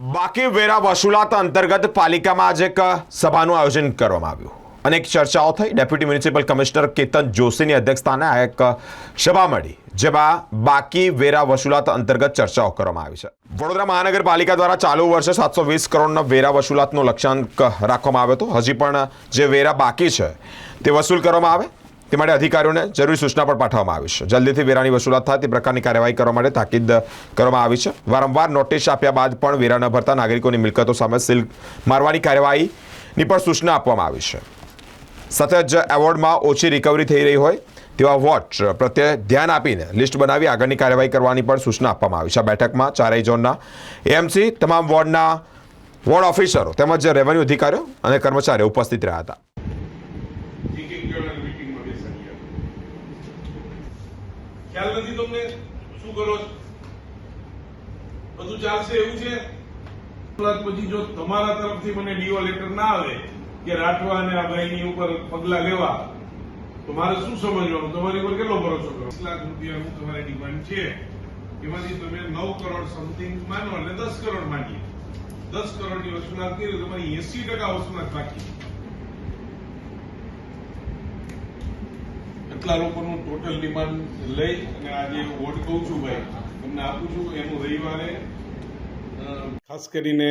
બાકી વેરા વસૂલાત અંતર્ગત પાલિકામાં આજે એક સભાનું આયોજન કરવામાં આવ્યું. અનેક ચર્ચાઓ થઈ. ડેપ્યુટી મ્યુનિસિપલ કમિશનર કેતન જોશીની અધ્યક્ષતાને આ એક સભા મળી, જેમાં બાકી વેરા વસૂલાત અંતર્ગત ચર્ચાઓ કરવામાં આવી છે. વડોદરા મહાનગરપાલિકા દ્વારા ચાલુ વર્ષે સાતસો વીસ કરોડના વેરા વસૂલાતનો લક્ષ્યાંક રાખવામાં આવ્યો હતો. હજી પણ જે વેરા બાકી છે, તે વસૂલ કરવામાં આવે. તે માટે અધિકારીઓને જરૂરી સૂચના પણ પાઠવવામાં આવી છે. જલ્દીથી વેરાની વસૂલાત થાય તે પ્રકારની કાર્યવાહી કરવા માટે તાકીદ કરવામાં આવી છે. વારંવાર નોટિસ આપ્યા બાદ પણ વેરા ન ભરતા નાગરિકોની મિલકતો સામે સીલ મારવાની કાર્યવાહીની પણ સૂચના આપવામાં આવી છે. સાથે જ એવોર્ડમાં ઓછી રિકવરી થઈ રહી હોય તેવા વોચ પ્રત્યે ધ્યાન આપીને લિસ્ટ બનાવી આગળની કાર્યવાહી કરવાની પણ સૂચના આપવામાં આવી છે. આ બેઠકમાં ચારેય ઝોનના એએમસી તમામ વોર્ડના વોર્ડ ઓફિસરો તેમજ રેવન્યુ અધિકારીઓ અને કર્મચારીઓ ઉપસ્થિત રહ્યા હતા. ખ્યાલ નથી તમને? શું કરો બધું ચાલશે એવું છે? પછી જો તમારા તરફથી મને ડીઓ લેટર ના આવે કે રાઠવા અને આ ભાઈની ઉપર પગલા લેવા, તો મારે શું સમજવાનું? તમારી ઉપર કેટલો ભરોસો કરો લાખ રૂપિયાનું તમારી ડિમાન્ડ છે. એમાંથી તમે નવ કરોડ સમથિંગ માનો અને દસ કરોડ માનીએ. દસ કરોડની વસૂલાત કરી તમારી એસી ટકા વસૂલાત બાકી. એટલા લોકોનું ટોટલ ડિમાન્ડ લઈ અને આજે વોટ કહું છું ભાઈ, તમને આપું છું એનું રવિવારે ખાસ કરીને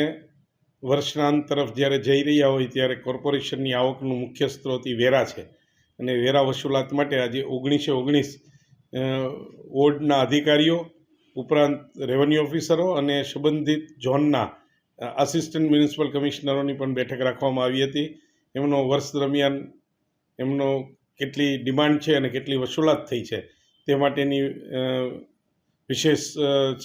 વર્ષનાંત તરફ જ્યારે જઈ રહ્યા હોય ત્યારે કોર્પોરેશનની આવકનું મુખ્ય સ્ત્રોત એ વેરા છે. અને વેરા વસૂલાત માટે આજે ઓગણીસે ઓગણીસ વોર્ડના અધિકારીઓ, ઉપરાંત રેવન્યુ ઓફિસરો અને સંબંધિત ઝોનના આસિસ્ટન્ટ મ્યુનિસિપલ કમિશનરોની પણ બેઠક રાખવામાં આવી હતી. એમનો વર્ષ દરમિયાન એમનો કેટલી ડિમાન્ડ છે અને કેટલી વસૂલાત થઈ છે તે માટેની વિશેષ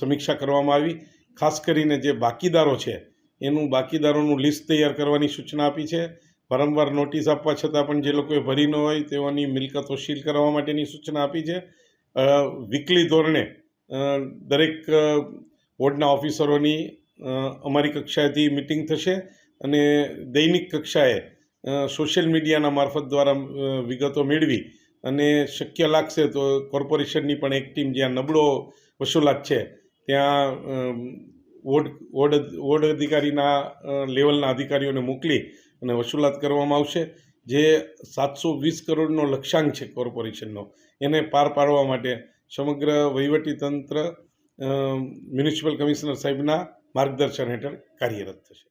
સમીક્ષા કરવામાં આવી. ખાસ કરીને જે બાકીદારો છે, એનું બાકીદારોનું લિસ્ટ તૈયાર કરવાની સૂચના આપી છે. વારંવાર નોટિસ આપવા છતાં પણ જે લોકોએ ભરી ન હોય તેઓની મિલકતો સીલ કરવા માટેની સૂચના આપી છે. વીકલી ધોરણે દરેક બોર્ડના ઓફિસરોની અમારી કક્ષાએથી મિટિંગ થશે અને દૈનિક કક્ષાએ સોશિયલ મીડિયાના મારફત દ્વારા વિગતો મેળવી અને શક્ય લાગશે તો કોર્પોરેશનની પણ એક ટીમ જ્યાં નબળો વસૂલાત છે, ત્યાં વોર્ડ વોર્ડ વોર્ડ અધિકારીના લેવલના અધિકારીઓને મોકલી અને વસૂલાત કરવામાં આવશે, જે સાતસો વીસ કરોડનો લક્ષ્યાંક છે કોર્પોરેશનનો. એને પાર પાડવા માટે સમગ્ર વહીવટી તંત્ર મ્યુનિસિપલ કમિશનર સાહેબના માર્ગદર્શન હેઠળ કાર્યરત થશે.